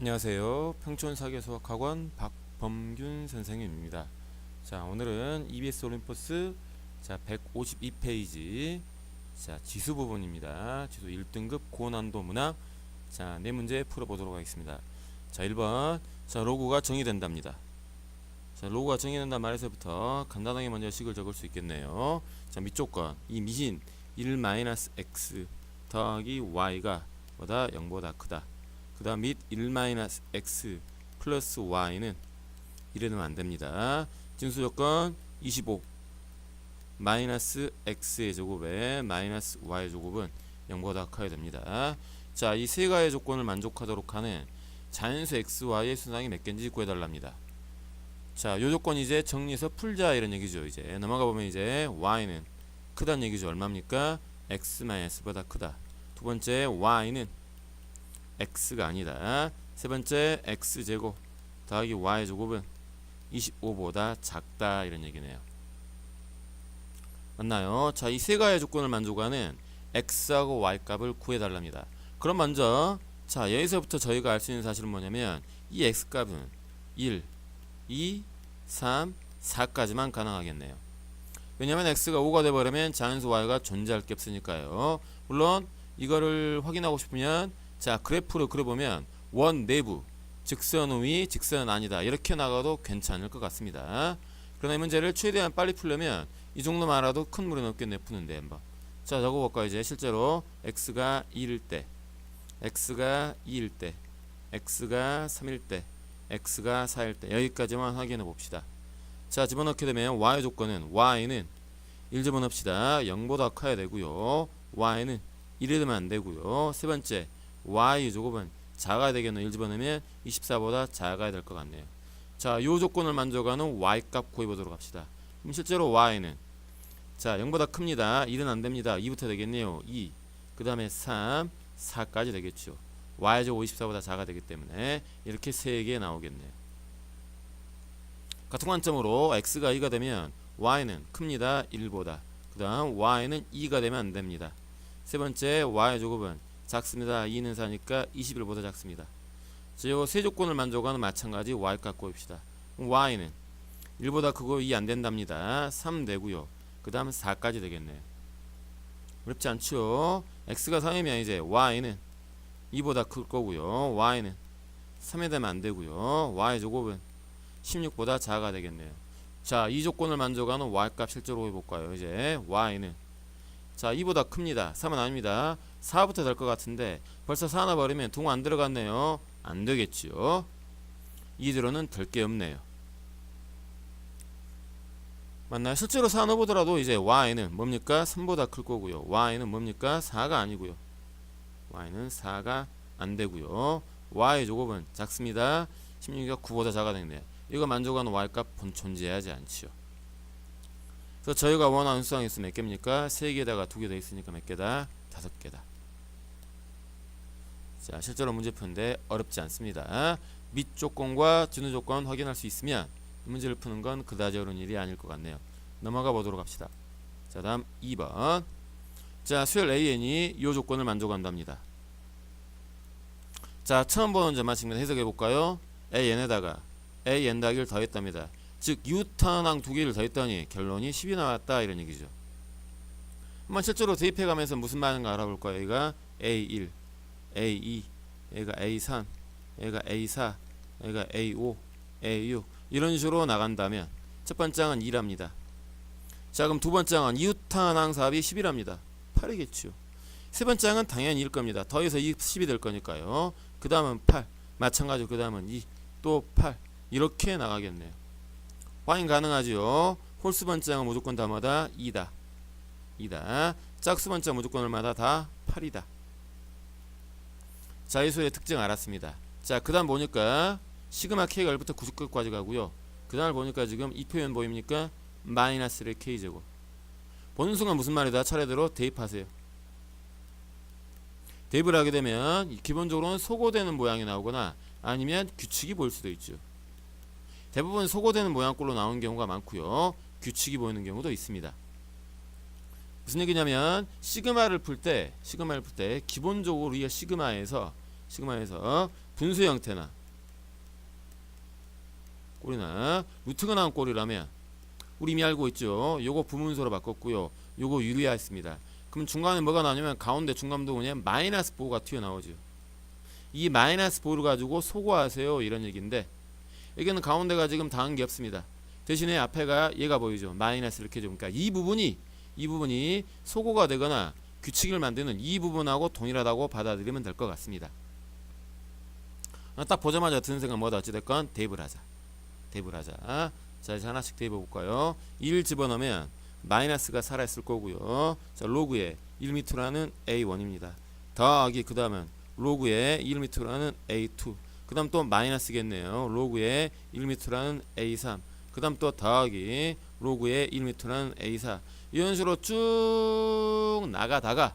안녕하세요. 평촌사계수학학원 박범균 선생님입니다. 자, 오늘은 EBS 올림포스 자, 152페이지 자, 지수 부분입니다. 지수 1등급 고난도 문항 자, 네 문제 풀어보도록 하겠습니다. 자, 1번 자, 로고가 정의된답니다. 자, 로고가 정의된다 말에서부터 간단하게 먼저 식을 적을 수 있겠네요. 자, 밑조건 이 미진 1-x 더하기 y가 보다 0보다 크다. 그 다음 및 1-x 플러스 y는 이래놓으면 안됩니다. 진수 조건 25 마이너스 x의 제곱에 마이너스 y의 제곱은 0보다 커야 됩니다. 자, 이 세 가지 조건을 만족하도록 하는 자연수 x, y의 수당이 몇 개인지 구해달랍니다. 자, 요 조건 이제 정리해서 풀자 이런 얘기죠. 이제 넘어가 보면 이제 y는 크다는 얘기죠. 얼마입니까? x 마이너스보다 크다. 두 번째 y는 x가 아니다. 세 번째 x 제곱 더하기 y 제곱은 25보다 작다 이런 얘기네요. 맞나요? 자, 이 세 가지 조건을 만족하는 x하고 y 값을 구해 달랍니다. 그럼 먼저 자 여기서부터 저희가 알 수 있는 사실은 뭐냐면 이 x 값은 1, 2, 3, 4까지만 가능하겠네요. 왜냐면 x가 5가 돼버리면 자연수 y가 존재할 게 없으니까요. 물론 이거를 확인하고 싶으면 자 그래프로 그려보면 원 내부 직선 위 직선 아니다. 이렇게 나가도 괜찮을 것 같습니다. 그러나 이 문제를 최대한 빨리 풀려면 이 정도만 알아도 큰 무리는 없겠네 푸는데 한번. 자 적어볼까 이제? 실제로 x가 1일 때 x가 2일 때 x가 3일 때 x가 4일 때. 여기까지만 확인해 봅시다. 자 집어넣게 되면 y 조건은 y는 1 집어넣읍시다. 0보다 커야 되고요. y는 1이 되면 안 되고요. 세 번째 y 조곱은 작아야 되겠네요. 1 집어넣으면 24보다 작아야 될 것 같네요. 자, 이 조건을 만족하는 y 값 구해보도록 합시다. 그럼 실제로 y는 자 0보다 큽니다. 1은 안 됩니다. 2부터 되겠네요. 2, 그 다음에 3, 4까지 되겠죠. y 제곱 54보다 작아야 되기 때문에 이렇게 3개 나오겠네요. 같은 관점으로 x가 2가 되면 y는 큽니다. 1보다. 그 다음 y는 2가 되면 안 됩니다. 세 번째 y 제곱은 작습니다. 2는 4니까 21보다 작습니다. 저세 조건을 만족하는 마찬가지 y값 구합시다. y는 1보다 크고 2 안 된답니다. 3 되고요. 그 다음 4까지 되겠네요. 어렵지 않죠? x가 3이면 이제 y는 2보다 클 거고요. y는 3에 되면 안 되고요. y 제곱은 16보다 작아가 되겠네요. 자, 이 조건을 만족하는 y값 실제로 해볼까요? 이제 y는 자, 2보다 큽니다. 3은 아닙니다. 4부터 될 것 같은데 벌써 4 하나 버리면 동 안 들어갔네요. 안 되겠지요. 이대로는 될 게 없네요. 맞나요? 실제로 4 넣어보더라도 이제 y는 뭡니까? 3보다 클 거고요. y는 뭡니까? 4가 아니고요. y는 4가 안 되고요. y 조곱은 작습니다. 16이 9보다 작아 되겠네요. 이거 만족하는 y값 본 존재하지 않지요. 그래서 저희가 원하는 수항이 있으면 몇 개입니까? 3개에다가 2개 더 있으니까 몇 개다? 5개다. 자, 실제로 문제 푸는데 어렵지 않습니다. 밑 조건과 진우 조건 확인할 수 있으면 이 문제를 푸는 건 그다지 어려운 일이 아닐 것 같네요. 넘어가 보도록 합시다. 자, 다음 2번. 자, 수열 AN이 이 조건을 만족한답니다. 자, 처음 보는 점만 지금 해석해 볼까요? AN에다가 AN 더하기를 더했답니다. 즉 유탄항 두 개를 더했더니 결론이 10이 나왔다 이런 얘기죠. 한번 실제로 대입해 가면서 무슨 말인가 알아볼까요? 얘가 A1, A2, 얘가 A3, 얘가 A4, 얘가 A5, A6 이런 식으로 나간다면 첫 번째 항은 2랍니다. 자 그럼 두 번째 항은 이웃탄항 사합이 10이랍니다. 8이겠죠. 세 번째 항은 당연히 1일 겁니다. 더해서 10이 될 거니까요. 그 다음은 8, 마찬가지로 그 다음은 2, 또 8 이렇게 나가겠네요. 확인 가능하지요. 홀수 번째항은 무조건 다마다 2다. 2다. 짝수 번째 무조건 얼마다? 다 8이다. 자, 이 소리의 특징 알았습니다. 자, 그 다음 보니까 시그마 K가 1부터 99까지 가고요. 그 다음을 보니까 지금 이 표현 보입니까? 마이너스의 K제곱. 보는 순간 무슨 말이다? 차례대로 대입하세요. 대입을 하게 되면 기본적으로는 소거되는 모양이 나오거나 아니면 규칙이 보일 수도 있죠. 대부분 소거되는 모양꼴로 나오는 경우가 많고요. 규칙이 보이는 경우도 있습니다. 무슨 얘기냐면 시그마를 풀 때 시그마를 풀 때 기본적으로 우리가 시그마에서 시그마에서 분수 형태나 꼴이나 루트가 나온 꼴이라면 우리 이미 알고 있죠. 요거 부문서로 바꿨고요. 요거 유리화했습니다. 그럼 중간에 뭐가 나오냐면 가운데 중간부분에 마이너스 보호가 튀어나오죠. 이 마이너스 보호를 가지고 소거하세요 이런 얘기인데 여기는 가운데가 지금 닿은 게 없습니다. 대신에 앞에가 얘가 보이죠. 마이너스 이렇게 좀 그러니까 이 부분이 이 부분이 소거가 되거나 규칙을 만드는 이 부분하고 동일하다고 받아들이면 될 것 같습니다. 아, 딱 보자마자 드는 생각 뭐다 어찌됐건 대입을 하자. 대입을 하자. 자 이제 하나씩 대입해 볼까요? 1 집어넣으면 마이너스가 살아있을 거고요. 자 로그에 1m라는 a1입니다. 더하기 그 다음은 로그에 1m라는 a2 그 다음 또 마이너스겠네요. 로그에 1m라는 a3 그 다음 또 더하기 로그에 1m라는 a4 이런 식으로 쭉 나가다가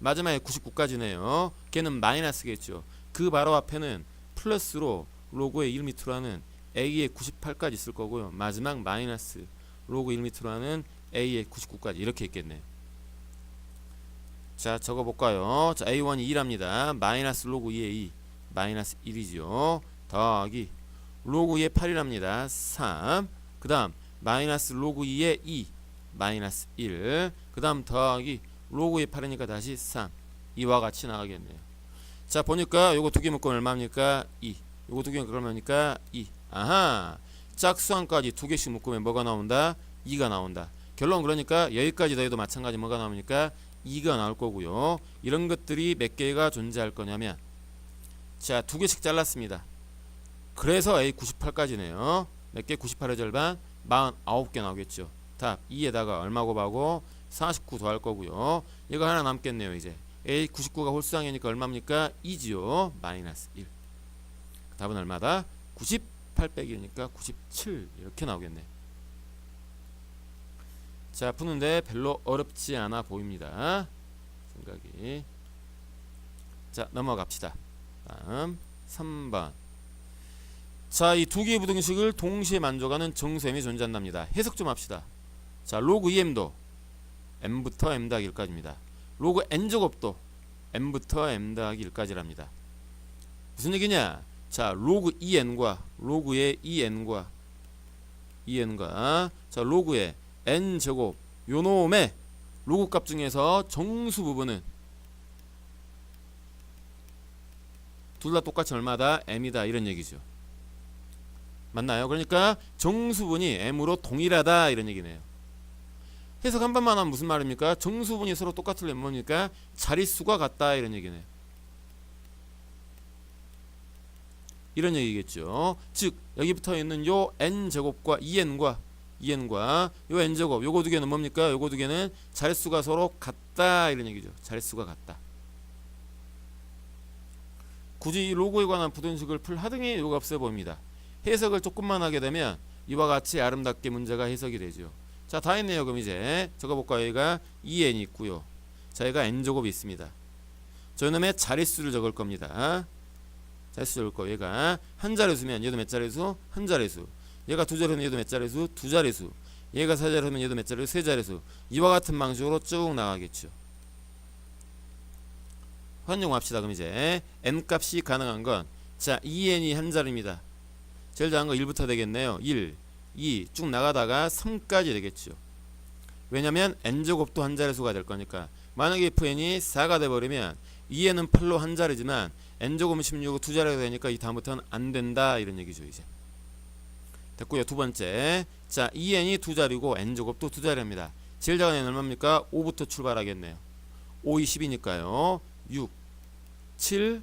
마지막에 99까지네요. 걔는 마이너스겠죠. 그 바로 앞에는 플러스로 로그에 1m라는 a의 98까지 있을 거고요. 마지막 마이너스 로그 1m라는 a의 99까지 이렇게 있겠네요. 자 적어볼까요? 자 a1이 2랍니다. 마이너스 로그 2의 2 마이너스 1이죠. 더하기 로그 2의 8이랍니다. 3. 그 다음 마이너스 로그 2의 2 마이너스 1. 그 다음 더하기 로그 2의 8이니까 다시 3. 이와 같이 나가겠네요. 자 보니까 요거 두 개 묶으면 얼마입니까? 2. 요거 두 개 묶으면 얼마입니까? 2. 아하. 짝수항까지 두 개씩 묶으면 뭐가 나온다? 2가 나온다. 결론 그러니까 여기까지 더해도 마찬가지 뭐가 나옵니까? 2가 나올 거고요. 이런 것들이 몇 개가 존재할 거냐면 자, 두 개씩 잘랐습니다. 그래서 A 98까지네요. 몇 개? 98의 절반 49개 나오겠죠. 답 2에다가 얼마 곱하고 49 더할 거고요. 이거 하나 남겠네요, 이제. A 99가 홀수항이니까 얼마입니까? 2지요. 마이너스 1. 답은 얼마다? 98 빼기니까 97 이렇게 나오겠네. 자 푸는데 별로 어렵지 않아 보입니다. 생각이 자 넘어갑시다. 다음 3번 자 이 두 개의 부등식을 동시에 만족하는 정수m이 존재한답니다. 해석 좀 합시다. 자 로그 2m도 m부터 m 더하기 1까지입니다. 로그 n제곱도 m부터 m 더하기 1까지랍니다. 무슨 얘기냐? 자 로그 2n과 로그의 2n과 2n과 자 로그의 n 제곱 요놈의 로그 값 중에서 정수 부분은 둘 다 똑같이 얼마다 m이다 이런 얘기죠. 맞나요? 그러니까 정수분이 m으로 동일하다 이런 얘기네요. 해석 한 번만 하면 무슨 말입니까? 정수분이 서로 똑같으려면 뭡니까? 자릿수가 같다 이런 얘기네요. 이런 얘기겠죠. 즉 여기 붙어 있는 요 n 제곱과 2n과 2n과 요 n 제곱 요거 두 개는 뭡니까? 요거 두 개는 자릿수가 서로 같다 이런 얘기죠. 자릿수가 같다. 굳이 이 로고에 관한 부등식을 풀 하등의 이유가 없어 보입니다. 해석을 조금만 하게 되면 이와 같이 아름답게 문제가 해석이 되죠. 자, 다 했네요. 그럼 이제 적어볼까요? 얘가 2n이 있고요. 자, 얘가 n 제곱이 있습니다. 저놈의 자릿수를 적을 겁니다. 자릿수 적을 거. 얘가 한 자릿수면 얘도 몇 자릿수? 한 자릿수. 얘가 두 자릿수면 얘도 몇 자릿수? 두 자릿수. 얘가 세 자릿수면 얘도 몇 자릿수? 세 자릿수. 이와 같은 방식으로 쭉 나가겠죠. 활용합시다. 그럼 이제 n 값이 가능한 건 자, 2n이 한 자리입니다. 제일 작은 거 1부터 되겠네요. 1, 2 쭉 나가다가 3까지 되겠죠. 왜냐면 n제곱도 한 자릿수가 될 거니까. 만약에 fn이 4가 돼 버리면 2n은 8로 한 자리지만 n제곱은 16고 두 자리가 되니까 이 다음부터는 안 된다 이런 얘기죠, 이제. 됐고요. 두 번째. 자, 2n이 두 자리고 n제곱도 두 자리입니다. 제일 작은 n은 얼마입니까? 5부터 출발하겠네요. 5, 20이니까요. 6, 7,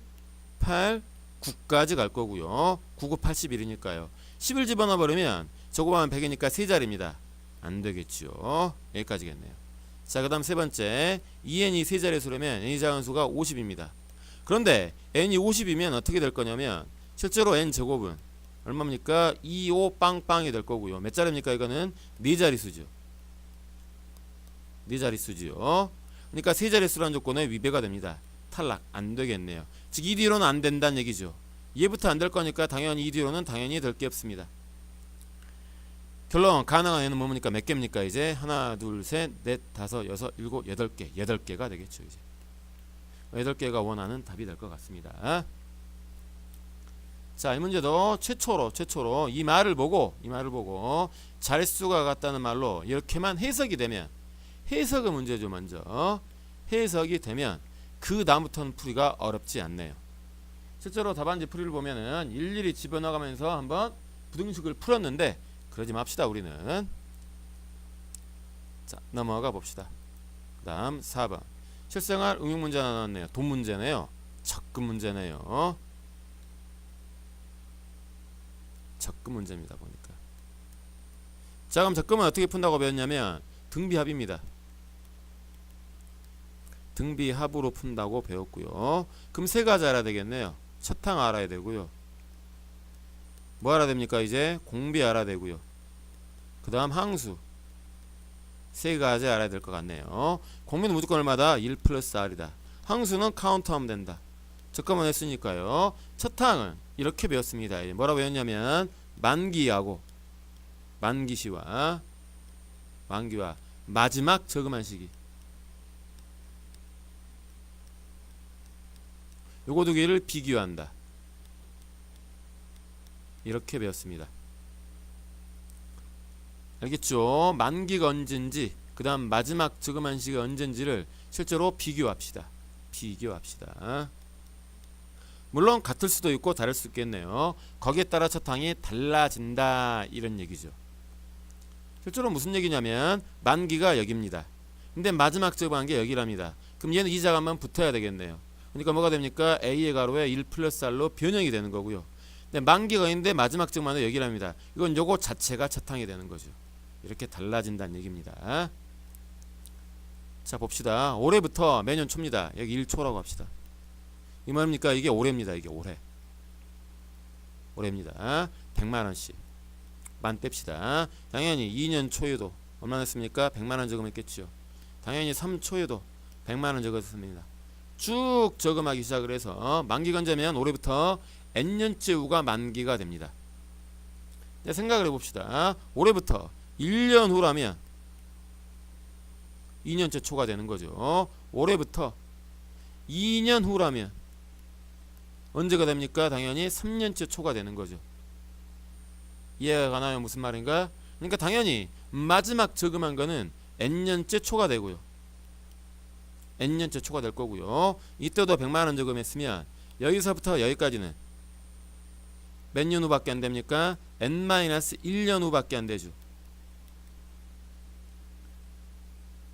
8, 9까지 갈 거고요. 9, 9, 81이니까요. 10을 집어넣어 버리면 저거만 100이니까 세 자리입니다. 안 되겠죠. 여기까지겠네요. 자, 그 다음 세 번째. 2n이 세 자리 수라면 n이 작은 수가 50입니다. 그런데 n이 50이면 어떻게 될 거냐면 실제로 n 제곱은 얼마입니까? 2, 5 빵빵이 될 거고요. 몇 자리입니까? 이거는 네 자리 수죠. 네 자리 수지요. 그러니까 세 자리 수라는 조건에 위배가 됩니다. 탈락 안 되겠네요. 즉2 뒤로는 안 된다는 얘기죠. 얘부터 안 될 거니까 당연히 2 뒤로는 당연히 될 게 없습니다. 결론 가능한 애는 뭡니까 몇 개입니까 이제 하나 둘 셋 넷 다섯 여섯 일곱 여덟 개 여덟 개가 되겠죠 이제 여덟 개가 원하는 답이 될 것 같습니다. 자, 이 문제도 최초로 최초로 이 말을 보고 이 말을 보고 자릿수가 같다는 말로 이렇게만 해석이 되면 해석의 문제죠 먼저 해석이 되면 그 다음부터는 풀이가 어렵지 않네요. 실제로 답안지 풀이를 보면은 일일이 집어넣어가면서 한번 부등식을 풀었는데 그러지 맙시다 우리는 자 넘어가 봅시다. 그 다음 4번 실생활 응용 문제 하나 나왔네요. 돈 문제네요. 적금 문제네요. 적금 문제입니다 보니까. 자 그럼 적금은 어떻게 푼다고 배웠냐면 등비합입니다. 등비합으로 푼다고 배웠고요. 그럼 세 가지 알아야 되겠네요. 첫 항 알아야 되고요. 뭐 알아야 됩니까 이제 공비 알아야 되고요. 그 다음 항수 세 가지 알아야 될 것 같네요. 공비는 무조건 얼마다 1 플러스 R이다. 항수는 카운트하면 된다. 적금은 했으니까요. 첫 항은 이렇게 배웠습니다. 뭐라고 배웠냐면 만기하고 만기시와 만기와 마지막 저금한 시기 요거 두 개를 비교한다. 이렇게 배웠습니다. 알겠죠? 만기가 언젠지 그 다음 마지막 저금한 시기가 언젠지를 실제로 비교합시다. 비교합시다. 물론 같을 수도 있고 다를 수 있겠네요. 거기에 따라 첫항이 달라진다 이런 얘기죠. 실제로 무슨 얘기냐면 만기가 여기입니다. 근데 마지막 저금한 게 여기랍니다. 그럼 얘는 이 자간만 붙어야 되겠네요. 그러니까 뭐가 됩니까? A의 가로에 1 플러스 R로 변형이 되는 거고요. 근데 만기가 있는데 마지막 증만은 여기랍니다. 이건 요거 자체가 차탕이 되는 거죠. 이렇게 달라진다는 얘기입니다. 자 봅시다. 올해부터 매년 초입니다. 여기 1초라고 합시다. 이 말입니까? 이게 올해입니다. 이게 올해. 올해입니다. 100만 원씩. 만 뺍시다. 당연히 2년 초에도 얼마나 했습니까? 100만 원 저금했겠죠. 당연히 3초에도 100만 원 저금했습니다. 쭉 저금하기 시작을 해서 만기 건재면 올해부터 n년째 후가 만기가 됩니다. 자, 생각을 해봅시다. 올해부터 1년 후라면 2년째 초가 되는 거죠. 올해부터 2년 후라면 언제가 됩니까? 당연히 3년째 초가 되는 거죠. 이해가 가나요? 무슨 말인가? 그러니까 당연히 마지막 저금한 거는 n년째 초가 되고요. n년째 초가 될 거고요. 이때도 100만 원 저금했으면 여기서부터 여기까지는 몇 년 후밖에 안 됩니까? n-1년 후밖에 안 되죠.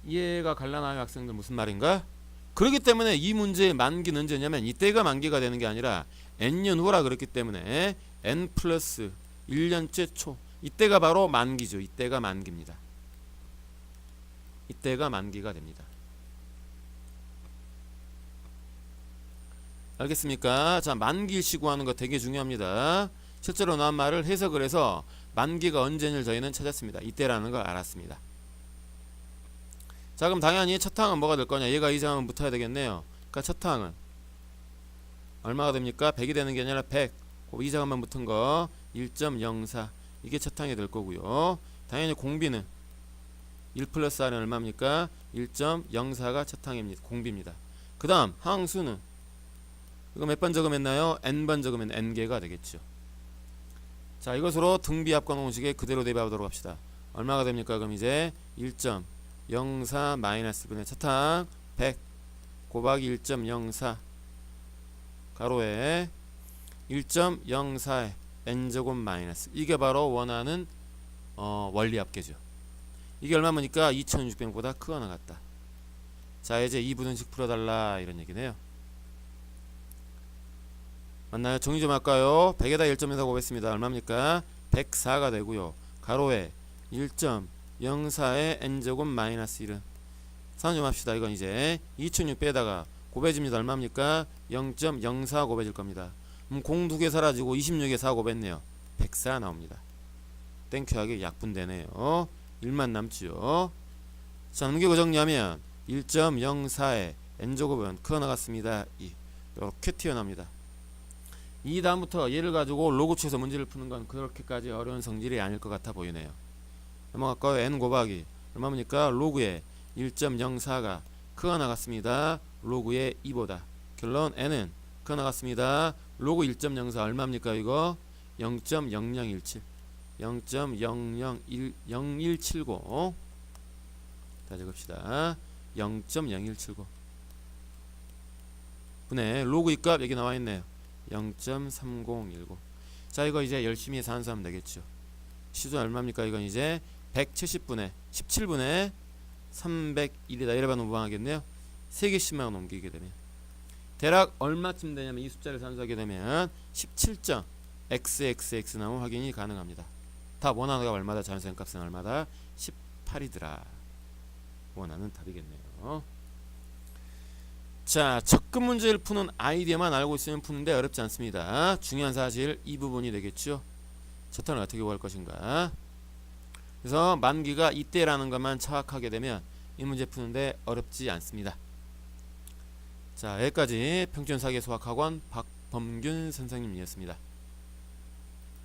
이해가 갈라나요 학생들 무슨 말인가? 그렇기 때문에 이 문제의 만기는 언제냐면 이때가 만기가 되는 게 아니라 n년 후라 그렇기 때문에 n 플러스 1년째 초 이때가 바로 만기죠. 이때가 만기입니다. 이때가 만기가 됩니다. 알겠습니까? 자, 만기일 시구하는 거 되게 중요합니다. 실제로 나온 말을 해석을 해서 만기가 언제를 저희는 찾았습니다. 이때라는 걸 알았습니다. 자, 그럼 당연히 첫 항은 뭐가 될 거냐? 얘가 이 장은 붙어야 되겠네요. 그러니까 첫 항은 얼마가 됩니까? 100이 되는 게 아니라 100. 이 장만 붙은 거 1.04. 이게 첫 항이 될 거고요. 당연히 공비는 1 플러스 R은 얼마입니까? 1.04가 첫 항입니다. 공비입니다. 그 다음 항수는 이거 몇 번 적으면나요? n번 적으면 n개가 되겠죠. 자 이것으로 등비합과 공식에 그대로 대비하도록 합시다. 얼마가 됩니까? 그럼 이제 1.04 마이너스 분의 차탕 100 곱하기 1.04 가로에 1.04에 n제곱 마이너스 이게 바로 원하는 어, 원리합계죠. 이게 얼마입니까? 2600보다 크거나 같다. 자 이제 2분은식 풀어달라 이런 얘기네요. 맞나요? 정리 좀 할까요? 100에다 1.04 곱했습니다. 얼마입니까? 104가 되고요. 가로에 1.04에 n제곱 마이너스 1은 상좀 합시다. 이건 이제 2600에다가 곱해집니다. 얼마입니까? 0.04 곱해질 겁니다. 그럼 공 두 개 사라지고 26에 4 곱했네요. 104 나옵니다. 땡큐하게 약분되네요. 1만 남지요. 자, 넘기고 정리하면 1.04에 n제곱은 크어 나갔습니다. 2. 이렇게 튀어납니다. 이 다음부터 얘를 가지고 로그추에서 문제를 푸는 건 그렇게까지 어려운 성질이 아닐 것 같아 보이네요. 넘어갈까요? n 곱하기 얼마입니까? 로그의 1.04가 크어 나갔습니다. 로그의 2보다 결론 n은 크어 나갔습니다. 로그 1.04 얼마입니까 이거 0.0017 0.000170 다시 적읍시다 0.0179 분의 로그 이값 여기 나와 있네요 0.3019 자 이거 이제 열심히 산수하면 되겠죠. 시수 얼마입니까? 이건 이제 170분의 17분의 301이다. 이래봐도 무방하겠네요. 3개씩만 넘기게 되면. 대략 얼마쯤 되냐면 이 숫자를 산수하게 되면 17점 xxx 나오면 확인이 가능합니다. 다 원하는 값 얼마다? 자연수행 값은 얼마다? 18이더라. 원하는 답이겠네요 자 접근 문제를 푸는 아이디어만 알고 있으면 푸는데 어렵지 않습니다. 중요한 사실 이 부분이 되겠죠? 저탄을 어떻게 구할 것인가? 그래서 만기가 이때라는 것만 파악하게 되면 이 문제 푸는데 어렵지 않습니다. 자 여기까지 평균사계 수학학원 박범균 선생님이었습니다